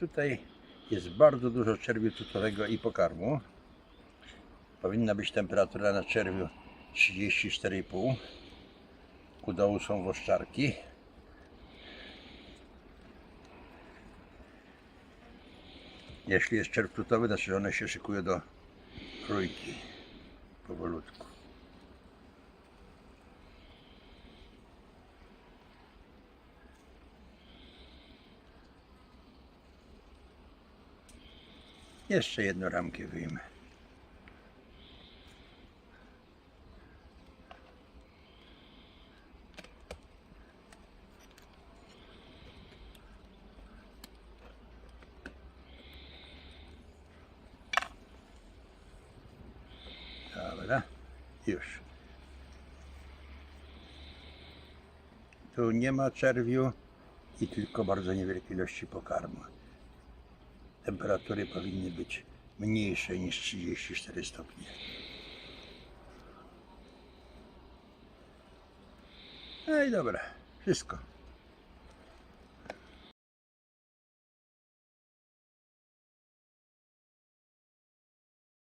Tutaj jest bardzo dużo czerwiu tutowego i pokarmu. Powinna być temperatura na czerwiu 34,5. U dołu są woszczarki. Jeśli jest czerw tutowy, znaczy one się szykują do trójki powolutku. Jeszcze jedną ramkę wyjmę. Dobra, już. Tu nie ma czerwiu i tylko bardzo niewielkie ilości pokarmu. Temperatury powinny być mniejsze niż 34 stopnie. No i dobra, wszystko.